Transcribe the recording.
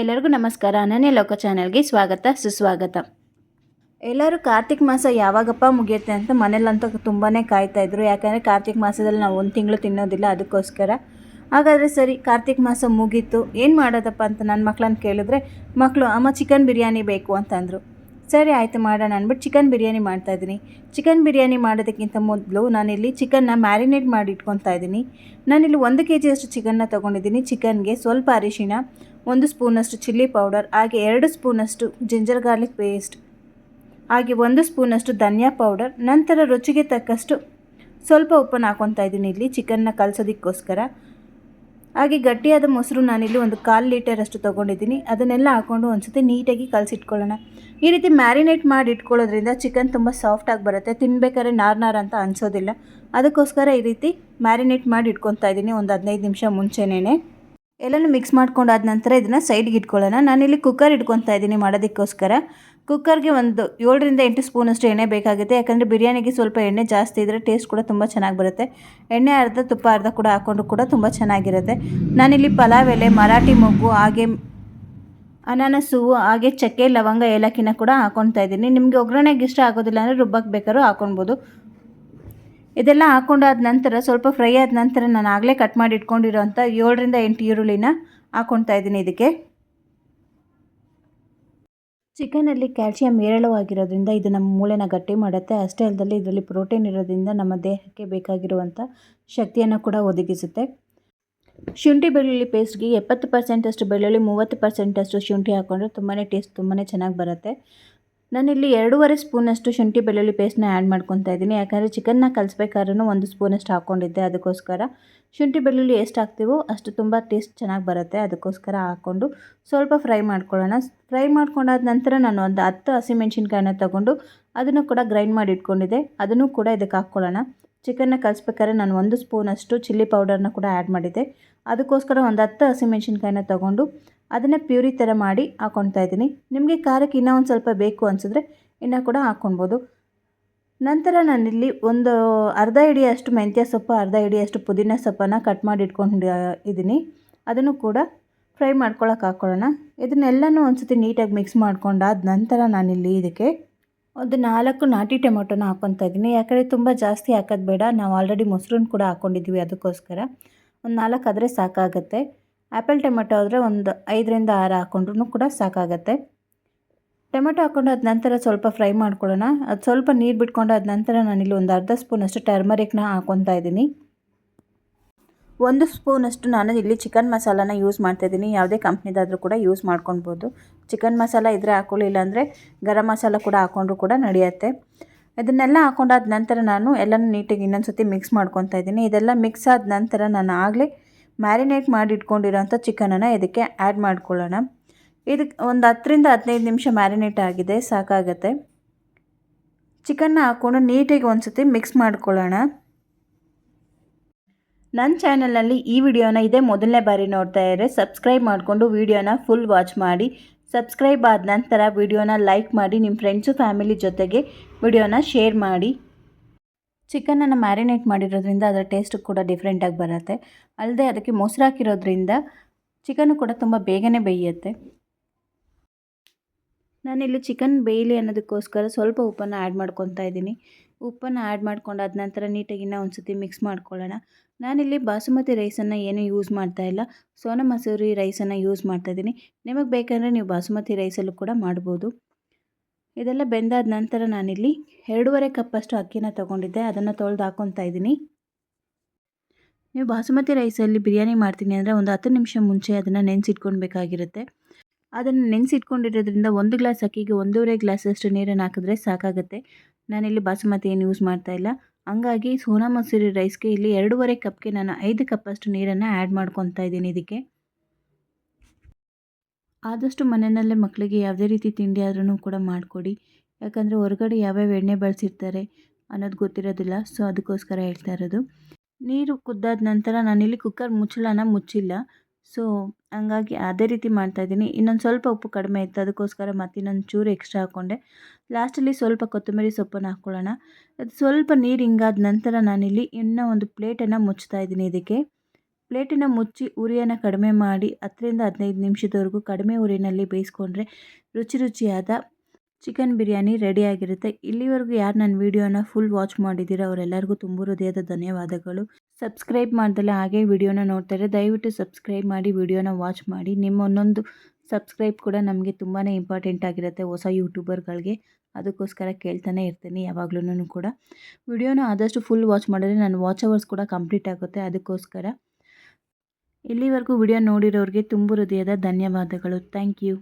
ಎಲ್ಲರಿಗೂ ನಮಸ್ಕಾರ. ಅನನ್ಯ ಲೋಕ ಚಾನೆಲ್ಗೆ ಸ್ವಾಗತ, ಸುಸ್ವಾಗತ. ಎಲ್ಲರೂ ಕಾರ್ತಿಕ್ ಮಾಸ ಯಾವಾಗಪ್ಪ ಮುಗಿಯುತ್ತೆ ಅಂತ ಮನೇಲಂತೂ ತುಂಬಾ ಕಾಯ್ತಾಯಿದ್ರು ಯಾಕಂದರೆ ಕಾರ್ತಿಕ್ ಮಾಸದಲ್ಲಿ ನಾವು ಒಂದು ತಿಂಗಳು ತಿನ್ನೋದಿಲ್ಲ, ಅದಕ್ಕೋಸ್ಕರ. ಹಾಗಾದರೆ ಸರಿ, ಕಾರ್ತಿಕ್ ಮಾಸ ಮುಗೀತು. ಏನು ಮಾಡೋದಪ್ಪ ಅಂತ ನನ್ನ ಮಕ್ಕಳನ್ನ ಕೇಳಿದ್ರೆ ಮಕ್ಕಳು ಅಮ್ಮ ಚಿಕನ್ ಬಿರಿಯಾನಿ ಬೇಕು ಅಂತಂದರು ಸರಿ, ಆಯಿತು ಮಾಡೋಣ ಅಂದ್ಬಿಟ್ಟು ಚಿಕನ್ ಬಿರಿಯಾನಿ ಮಾಡ್ತಾಯಿದ್ದೀನಿ ಚಿಕನ್ ಬಿರಿಯಾನಿ ಮಾಡೋದಕ್ಕಿಂತ ಮೊದಲು ನಾನಿಲ್ಲಿ ಚಿಕನ್ನ ಮ್ಯಾರಿನೇಟ್ ಮಾಡಿ ಇಟ್ಕೊತಾ ಇದ್ದೀನಿ. ನಾನಿಲ್ಲಿ ಒಂದು ಕೆ ಜಿಯಷ್ಟು ಚಿಕನ್ನ ತೊಗೊಂಡಿದ್ದೀನಿ ಚಿಕನ್ಗೆ. ಸ್ವಲ್ಪ ಅರಿಶಿಣ ಒಂದು ಸ್ಪೂನಷ್ಟು ಚಿಲ್ಲಿ ಪೌಡರ್, ಹಾಗೆ ಎರಡು ಸ್ಪೂನಷ್ಟು ಜಿಂಜರ್ ಗಾರ್ಲಿಕ್ ಪೇಸ್ಟ್, ಹಾಗೆ ಒಂದು ಸ್ಪೂನಷ್ಟು ಧನಿಯಾ ಪೌಡರ್. ನಂತರ ರುಚಿಗೆ ತಕ್ಕಷ್ಟು ಸ್ವಲ್ಪ ಉಪ್ಪನ್ನು ಹಾಕೊತಾ ಇದ್ದೀನಿ ಇಲ್ಲಿ ಚಿಕನ್ನ ಕಲಸೋದಕ್ಕೋಸ್ಕರ. ಹಾಗೆ ಗಟ್ಟಿಯಾದ ಮೊಸರು ನಾನಿಲ್ಲಿ ಒಂದು ಕಾಲು ಲೀಟರಷ್ಟು ತೊಗೊಂಡಿದ್ದೀನಿ. ಅದನ್ನೆಲ್ಲ ಹಾಕ್ಕೊಂಡು ಒಂದ್ಸತಿ ನೀಟಾಗಿ ಕಲಸಿಟ್ಕೊಳ್ಳೋಣ. ಈ ರೀತಿ ಮ್ಯಾರಿನೇಟ್ ಮಾಡಿ ಇಟ್ಕೊಳ್ಳೋದ್ರಿಂದ ಚಿಕನ್ ತುಂಬ ಸಾಫ್ಟಾಗಿ ಬರುತ್ತೆ. ತಿನ್ಬೇಕಾದ್ರೆ ನಾರ್ ನಾರ್ ಅಂತ ಅನಿಸೋದಿಲ್ಲ. ಅದಕ್ಕೋಸ್ಕರ ಈ ರೀತಿ ಮ್ಯಾರಿನೇಟ್ ಮಾಡಿ ಇಟ್ಕೊತಾ ಇದ್ದೀನಿ ಒಂದು ಹದಿನೈದು ನಿಮಿಷ ಮುಂಚೆನೇ ಎಲ್ಲನೂ ಮಿಕ್ಸ್ ಮಾಡ್ಕೊಂಡಾದ ನಂತರ ಇದನ್ನು ಸೈಡ್ಗೆ ಇಟ್ಕೊಳ್ಳೋಣ. ನಾನಿಲ್ಲಿ ಕುಕ್ಕರ್ ಇಟ್ಕೊತಾ ಇದ್ದೀನಿ ಮಾಡೋದಕ್ಕೋಸ್ಕರ. ಕುಕ್ಕರ್ಗೆ ಒಂದು ಏಳರಿಂದ ಎಂಟು ಸ್ಪೂನಷ್ಟು ಎಣ್ಣೆ ಬೇಕಾಗುತ್ತೆ. ಯಾಕಂದರೆ ಬಿರಿಯಾನಿಗೆ ಸ್ವಲ್ಪ ಎಣ್ಣೆ ಜಾಸ್ತಿ ಇದ್ದರೆ ಟೇಸ್ಟ್ ಕೂಡ ತುಂಬ ಚೆನ್ನಾಗಿ ಬರುತ್ತೆ. ಎಣ್ಣೆ ಅರ್ಧ, ತುಪ್ಪ ಅರ್ಧ ಕೂಡ ಹಾಕ್ಕೊಂಡು ಕೂಡ ತುಂಬ ಚೆನ್ನಾಗಿರುತ್ತೆ. ನಾನಿಲ್ಲಿ ಪಲಾವ್ ಎಲೆ, ಮರಾಠಿ ಮೊಗ್ಗು, ಹಾಗೆ ಅನಾನಸು, ಹಾಗೆ ಚಕ್ಕೆ, ಲವಂಗ, ಏಲಕ್ಕಿನ ಕೂಡ ಹಾಕೊತಾ ಇದ್ದೀನಿ. ನಿಮಗೆ ಒಗ್ಗರಣೆಗೆ ಇಷ್ಟ ಆಗೋದಿಲ್ಲ ಅಂದರೆ ರುಬ್ಬಕ್ಕೆ ಬೇಕಾದ್ರೂ ಹಾಕ್ಕೊಳ್ಬೋದು ಇದೆಲ್ಲ ಹಾಕ್ಕೊಂಡಾದ ನಂತರ, ಸ್ವಲ್ಪ ಫ್ರೈ ಆದ ನಂತರ ನಾನು ಆಗಲೇ ಕಟ್ ಮಾಡಿ ಇಟ್ಕೊಂಡಿರೋಂಥ ಏಳರಿಂದ ಎಂಟು ಈರುಳ್ಳಿನ ಹಾಕ್ಕೊಳ್ತಾ ಇದ್ದೀನಿ ಇದಕ್ಕೆ. ಚಿಕನಲ್ಲಿ ಕ್ಯಾಲ್ಸಿಯಂ ಹೇರಳವಾಗಿರೋದ್ರಿಂದ ಇದು ನಮ್ಮ ಮೂಳೆನ ಗಟ್ಟಿ ಮಾಡುತ್ತೆ. ಅಷ್ಟೇ ಅಲ್ಲದೆ ಇದರಲ್ಲಿ ಪ್ರೋಟೀನ್ ಇರೋದ್ರಿಂದ ನಮ್ಮ ದೇಹಕ್ಕೆ ಬೇಕಾಗಿರುವಂಥ ಶಕ್ತಿಯನ್ನು ಕೂಡ ಒದಗಿಸುತ್ತೆ. ಶುಂಠಿ ಬೆಳ್ಳುಳ್ಳಿ ಪೇಸ್ಟ್ಗೆ ಎಪ್ಪತ್ತು ಪರ್ಸೆಂಟಷ್ಟು ಬೆಳ್ಳುಳ್ಳಿ, ಮೂವತ್ತು ಪರ್ಸೆಂಟಷ್ಟು ಶುಂಠಿ ಹಾಕ್ಕೊಂಡ್ರೆ ತುಂಬಾ ಟೇಸ್ಟ್ ತುಂಬಾ ಚೆನ್ನಾಗಿ ಬರುತ್ತೆ. ನಾನಿಲ್ಲಿ ಎರಡೂವರೆ ಸ್ಪೂನಷ್ಟು ಶುಂಠಿ ಬೆಳ್ಳುಳ್ಳಿ ಪೇಸ್ಟ್ನ ಆ್ಯಡ್ ಮಾಡ್ಕೊತಾ ಇದ್ದೀನಿ. ಯಾಕಂದರೆ ಚಿಕನ್ನ ಕಲಿಸ್ಬೇಕಾದ್ರೂ ಒಂದು ಸ್ಪೂನಷ್ಟು ಹಾಕ್ಕೊಂಡಿದ್ದೆ ಅದಕ್ಕೋಸ್ಕರ. ಶುಂಠಿ ಬೆಳ್ಳುಳ್ಳಿ ಎಷ್ಟು ಹಾಕ್ತೀವೋ ಅಷ್ಟು ತುಂಬ ಟೇಸ್ಟ್ ಚೆನ್ನಾಗಿ ಬರುತ್ತೆ, ಅದಕ್ಕೋಸ್ಕರ ಹಾಕ್ಕೊಂಡು ಸ್ವಲ್ಪ ಫ್ರೈ ಮಾಡ್ಕೊಳ್ಳೋಣ. ಫ್ರೈ ಮಾಡ್ಕೊಂಡಾದ ನಂತರ ನಾನು ಒಂದು ಹತ್ತು ಹಸಿಮೆಣ್ಸಿನ್ಕಾಯನ್ನ ತೊಗೊಂಡು ಅದನ್ನು ಕೂಡ ಗ್ರೈಂಡ್ ಮಾಡಿ ಇಟ್ಕೊಂಡಿದ್ದೆ. ಅದನ್ನು ಕೂಡ ಇದಕ್ಕೆ ಹಾಕ್ಕೊಳ್ಳೋಣ. ಚಿಕನ್ನ ಕಲಿಸ್ಬೇಕಾದ್ರೆ ನಾನು ಒಂದು ಸ್ಪೂನಷ್ಟು ಚಿಲ್ಲಿ ಪೌಡರ್ನ ಕೂಡ ಆ್ಯಡ್ ಮಾಡಿದ್ದೆ. ಅದಕ್ಕೋಸ್ಕರ ಒಂದು ಹತ್ತು ಹಸಿಮೆಣ್ಸಿನ್ಕಾಯನ್ನ ತೊಗೊಂಡು ಅದನ್ನು ಪ್ಯೂರಿ ಥರ ಮಾಡಿ ಹಾಕ್ಕೊಳ್ತಾ ಇದ್ದೀನಿ. ನಿಮಗೆ ಖಾರಕ್ಕೆ ಇನ್ನೂ ಒಂದು ಸ್ವಲ್ಪ ಬೇಕು ಅನಿಸಿದ್ರೆ ಇನ್ನೂ ಕೂಡ ಹಾಕ್ಕೊಳ್ಬೋದು ನಂತರ ನಾನಿಲ್ಲಿ ಒಂದು ಅರ್ಧ ಹಿಡಿಯಷ್ಟು ಮೆಂತ್ಯ ಸೊಪ್ಪು, ಅರ್ಧ ಹಿಡಿಯಷ್ಟು ಪುದೀನ ಸೊಪ್ಪನ್ನು ಕಟ್ ಮಾಡಿ ಇಟ್ಕೊಂಡು ಇದ್ದೀನಿ. ಅದನ್ನು ಕೂಡ ಫ್ರೈ ಮಾಡ್ಕೊಳ್ಳೋಕೆ ಹಾಕ್ಕೊಳ್ಳೋಣ ಇದನ್ನೆಲ್ಲನೂ ಒಂದು ಸತಿ ನೀಟಾಗಿ ಮಿಕ್ಸ್ ಮಾಡ್ಕೊಂಡಾದ ನಂತರ ನಾನಿಲ್ಲಿ ಇದಕ್ಕೆ ಒಂದು ನಾಲ್ಕು ನಾಟಿ ಟೊಮೊಟೊನ ಹಾಕ್ಕೊತಾ ಇದ್ದೀನಿ. ಯಾಕಂದರೆ ತುಂಬ ಜಾಸ್ತಿ ಹಾಕೋದು ಬೇಡ. ನಾವು ಆಲ್ರೆಡಿ ಮೊಸರನ್ನ ಕೂಡ ಹಾಕ್ಕೊಂಡಿದ್ದೀವಿ ಅದಕ್ಕೋಸ್ಕರ. ಒಂದು ನಾಲ್ಕು ಆದರೆ ಸಾಕಾಗುತ್ತೆ. ಆ್ಯಪಲ್ ಟೊಮೆಟೊ ಆದರೆ ಒಂದು ಐದರಿಂದ ಆರು ಹಾಕ್ಕೊಂಡ್ರೂ ಕೂಡ ಸಾಕಾಗತ್ತೆ. ಟೊಮೆಟೊ ಹಾಕ್ಕೊಂಡು ಅದ ನಂತರ ಸ್ವಲ್ಪ ಫ್ರೈ ಮಾಡ್ಕೊಳ್ಳೋಣ. ಅದು ಸ್ವಲ್ಪ ನೀರು ಬಿಟ್ಕೊಂಡು ಅದ ನಂತರ ನಾನಿಲ್ಲಿ ಒಂದು ಅರ್ಧ ಸ್ಪೂನಷ್ಟು ಟರ್ಮರಿಕ್ನ ಹಾಕ್ಕೊತಾ ಇದ್ದೀನಿ. ಒಂದು ಸ್ಪೂನಷ್ಟು ನಾನು ಇಲ್ಲಿ ಚಿಕನ್ ಮಸಾಲಾನ ಯೂಸ್ ಮಾಡ್ತಾಯಿದ್ದೀನಿ ಯಾವುದೇ ಕಂಪ್ನಿದಾದರೂ ಕೂಡ ಯೂಸ್ ಮಾಡ್ಕೊಳ್ಬೋದು. ಚಿಕನ್ ಮಸಾಲ ಇದ್ದರೆ ಹಾಕೊಳ್ಳಿಲ್ಲ ಇಲ್ಲಾಂದರೆ ಗರಂ ಮಸಾಲ ಕೂಡ ಹಾಕ್ಕೊಂಡ್ರು ಕೂಡ ನಡೆಯುತ್ತೆ. ಇದನ್ನೆಲ್ಲ ಹಾಕ್ಕೊಂಡಾದ ನಂತರ ನಾನು ಎಲ್ಲನೂ ನೀಟಾಗಿ ಇನ್ನೊಂದು ಸತಿ ಮಿಕ್ಸ್ ಮಾಡ್ಕೊತಾ ಇದ್ದೀನಿ. ಇದೆಲ್ಲ ಮಿಕ್ಸ್ ಆದ ನಂತರ ನಾನು ಆಗಲೇ ಮ್ಯಾರಿನೇಟ್ ಮಾಡಿ ಇಟ್ಕೊಂಡಿರೋಂಥ ಚಿಕನನ್ನು ಇದಕ್ಕೆ ಆ್ಯಡ್ ಮಾಡ್ಕೊಳ್ಳೋಣ. ಇದಕ್ಕೆ ಒಂದು ಹತ್ತರಿಂದ ಹದಿನೈದು ನಿಮಿಷ ಮ್ಯಾರಿನೇಟ್ ಆಗಿದೆ, ಸಾಕಾಗತ್ತೆ. ಚಿಕನ್ನ ಹಾಕ್ಕೊಂಡು ನೀಟಾಗಿ ಒಂದು ಸತಿ ಮಿಕ್ಸ್ ಮಾಡ್ಕೊಳ್ಳೋಣ. ನನ್ನ ಚಾನಲಲ್ಲಿ ಈ ವಿಡಿಯೋನ ಇದೇ ಮೊದಲನೇ ಬಾರಿ ನೋಡ್ತಾ ಇದ್ದರೆ ಸಬ್ಸ್ಕ್ರೈಬ್ ಮಾಡಿಕೊಂಡು ವಿಡಿಯೋನ ಫುಲ್ ವಾಚ್ ಮಾಡಿ. ಸಬ್ಸ್ಕ್ರೈಬ್ ಆದ ನಂತರ ವಿಡಿಯೋನ ಲೈಕ್ ಮಾಡಿ, ನಿಮ್ಮ ಫ್ರೆಂಡ್ಸು ಫ್ಯಾಮಿಲಿ ಜೊತೆಗೆ ವಿಡಿಯೋನ ಶೇರ್ ಮಾಡಿ. ಚಿಕನನ್ನು ಮ್ಯಾರಿನೇಟ್ ಮಾಡಿರೋದ್ರಿಂದ ಅದರ ಟೇಸ್ಟ್ ಕೂಡ ಡಿಫ್ರೆಂಟಾಗಿ ಬರುತ್ತೆ. ಅಲ್ಲದೆ ಅದಕ್ಕೆ ಮೊಸರು ಹಾಕಿರೋದ್ರಿಂದ ಚಿಕನ್ನು ಕೂಡ ತುಂಬ ಬೇಗನೆ ಬೇಯುತ್ತೆ. ನಾನಿಲ್ಲಿ ಚಿಕನ್ ಬೇಯಲಿ ಅನ್ನೋದಕ್ಕೋಸ್ಕರ ಸ್ವಲ್ಪ ಉಪ್ಪನ್ನು ಆ್ಯಡ್ ಮಾಡ್ಕೊತಾ ಇದ್ದೀನಿ. ಉಪ್ಪನ್ನು ಆ್ಯಡ್ ಮಾಡ್ಕೊಂಡಾದ ನಂತರ ನೀಟಾಗಿ ಒಂದು ಸತಿ ಮಿಕ್ಸ್ ಮಾಡ್ಕೊಳ್ಳೋಣ. ನಾನಿಲ್ಲಿ ಬಾಸುಮತಿ ರೈಸನ್ನು ಏನೂ ಯೂಸ್ ಮಾಡ್ತಾ ಇಲ್ಲ. ಸೋನ ಮಸೂರಿ ರೈಸನ್ನು ಯೂಸ್ ಮಾಡ್ತಾಯಿದ್ದೀನಿ ನಿಮಗೆ ಬೇಕಂದರೆ ನೀವು ಬಾಸುಮತಿ ರೈಸಲ್ಲೂ ಕೂಡ ಮಾಡ್ಬೋದು. ಇದೆಲ್ಲ ಬೆಂದಾದ ನಂತರ ನಾನಿಲ್ಲಿ ಎರಡೂವರೆ ಕಪ್ಪಷ್ಟು ಅಕ್ಕಿನ ತೊಗೊಂಡಿದ್ದೆ. ಅದನ್ನು ತೊಳೆದು ಹಾಕ್ಕೊತಾ ಇದ್ದೀನಿ. ನೀವು ಬಾಸುಮತಿ ರೈಸಲ್ಲಿ ಬಿರಿಯಾನಿ ಮಾಡ್ತೀನಿ ಅಂದರೆ ಒಂದು ಹತ್ತು ನಿಮಿಷ ಮುಂಚೆ ಅದನ್ನು ನೆನೆಸಿಟ್ಕೊಳ್ಬೇಕಾಗಿರುತ್ತೆ. ಅದನ್ನು ನೆನೆಸಿಟ್ಕೊಂಡಿರೋದ್ರಿಂದ ಒಂದು ಗ್ಲಾಸ್ ಅಕ್ಕಿಗೆ ಒಂದೂವರೆ ಗ್ಲಾಸಷ್ಟು ನೀರನ್ನು ಹಾಕಿದ್ರೆ ಸಾಕಾಗುತ್ತೆ. ನಾನಿಲ್ಲಿ ಬಾಸುಮತಿ ಏನು ಯೂಸ್ ಮಾಡ್ತಾ ಇಲ್ಲ. ಹಂಗಾಗಿ ಸೋನಾ ಮಸೂರಿ ರೈಸ್ಗೆ ಇಲ್ಲಿ ಎರಡೂವರೆ ಕಪ್ಗೆ ನಾನು ಐದು ಕಪ್ಪಷ್ಟು ನೀರನ್ನು ಆ್ಯಡ್ ಮಾಡ್ಕೊತಾ ಇದ್ದೀನಿ ಇದಕ್ಕೆ. ಆದಷ್ಟು ಮನೆಯಲ್ಲೇ ಮಕ್ಕಳಿಗೆ ಯಾವುದೇ ರೀತಿ ತಿಂಡಿ ಆದ್ರೂ ಕೂಡ ಮಾಡಿಕೊಡಿ. ಯಾಕಂದರೆ ಹೊರಗಡೆ ಯಾವ್ಯಾವ ಎಣ್ಣೆ ಬಳಸಿರ್ತಾರೆ ಅನ್ನೋದು ಗೊತ್ತಿರೋದಿಲ್ಲ. ಸೊ ಅದಕ್ಕೋಸ್ಕರ ಹೇಳ್ತಾ ಇರೋದು. ನೀರು ಕುದ್ದಾದ ನಂತರ ನಾನಿಲ್ಲಿ ಕುಕ್ಕರ್ ಮುಚ್ಚಳನ ಮುಚ್ಚಿಲ್ಲ. ಸೊ ಹಂಗಾಗಿ ಅದೇ ರೀತಿ ಮಾಡ್ತಾಯಿದ್ದೀನಿ ಇನ್ನೊಂದು ಸ್ವಲ್ಪ ಉಪ್ಪು ಕಡಿಮೆ ಇತ್ತು. ಅದಕ್ಕೋಸ್ಕರ ಮತ್ತೆ ಇನ್ನೊಂದು ಚೂರು ಎಕ್ಸ್ಟ್ರಾ ಹಾಕ್ಕೊಂಡೆ ಲಾಸ್ಟಲ್ಲಿ ಸ್ವಲ್ಪ ಕೊತ್ತಂಬರಿ ಸೊಪ್ಪನ್ನು ಹಾಕ್ಕೊಳ್ಳೋಣ ಅದು ಸ್ವಲ್ಪ ನೀರು ಹಿಂಗಾದ ನಂತರ ನಾನಿಲ್ಲಿ ಇನ್ನೂ ಒಂದು ಪ್ಲೇಟನ್ನು ಮುಚ್ತಾ ಇದ್ದೀನಿ ಇದಕ್ಕೆ. ಪ್ಲೇಟಿನ ಮುಚ್ಚಿ ಉರಿಯನ್ನು ಕಡಿಮೆ ಮಾಡಿ ಹತ್ತರಿಂದ ಹದಿನೈದು ನಿಮಿಷದವರೆಗೂ ಕಡಿಮೆ ಉರಿಯಲ್ಲಿ ಬೇಯಿಸ್ಕೊಂಡ್ರೆ ರುಚಿ ರುಚಿಯಾದ ಚಿಕನ್ ಬಿರಿಯಾನಿ ರೆಡಿಯಾಗಿರುತ್ತೆ. ಇಲ್ಲಿವರೆಗೂ ಯಾರು ನನ್ನ ವೀಡಿಯೋನ ಫುಲ್ ವಾಚ್ ಮಾಡಿದ್ದೀರೋ ಅವರೆಲ್ಲರಿಗೂ ತುಂಬ ಹೃದಯದ ಧನ್ಯವಾದಗಳು. ಸಬ್ಸ್ಕ್ರೈಬ್ ಮಾಡ್ದಲೇ ಹಾಗೆ ವಿಡಿಯೋನ ನೋಡ್ತಾರೆ ದಯವಿಟ್ಟು ಸಬ್ಸ್ಕ್ರೈಬ್ ಮಾಡಿ, ವಿಡಿಯೋನ ವಾಚ್ ಮಾಡಿ. ನಿಮ್ಮ ಒಂದೊಂದು ಸಬ್ಸ್ಕ್ರೈಬ್ ಕೂಡ ನಮಗೆ ತುಂಬಾ ಇಂಪಾರ್ಟೆಂಟ್ ಆಗಿರುತ್ತೆ ಹೊಸ ಯೂಟ್ಯೂಬರ್ಗಳಿಗೆ ಅದಕ್ಕೋಸ್ಕರ ಕೇಳ್ತಾನೆ ಇರ್ತೀನಿ ಯಾವಾಗ್ಲೂ ಕೂಡ. ವಿಡಿಯೋನ ಆದಷ್ಟು ಫುಲ್ ವಾಚ್ ಮಾಡಿದ್ರೆ ನನ್ನ ವಾಚ್ ಅವರ್ಸ್ ಕೂಡ ಕಂಪ್ಲೀಟ್ ಆಗುತ್ತೆ. ಅದಕ್ಕೋಸ್ಕರ ಇಲ್ಲಿವರೆಗೂ ವಿಡಿಯೋ ನೋಡಿರೋರಿಗೆ ತುಂಬು ಹೃದಯದ ಧನ್ಯವಾದಗಳು. Thank you.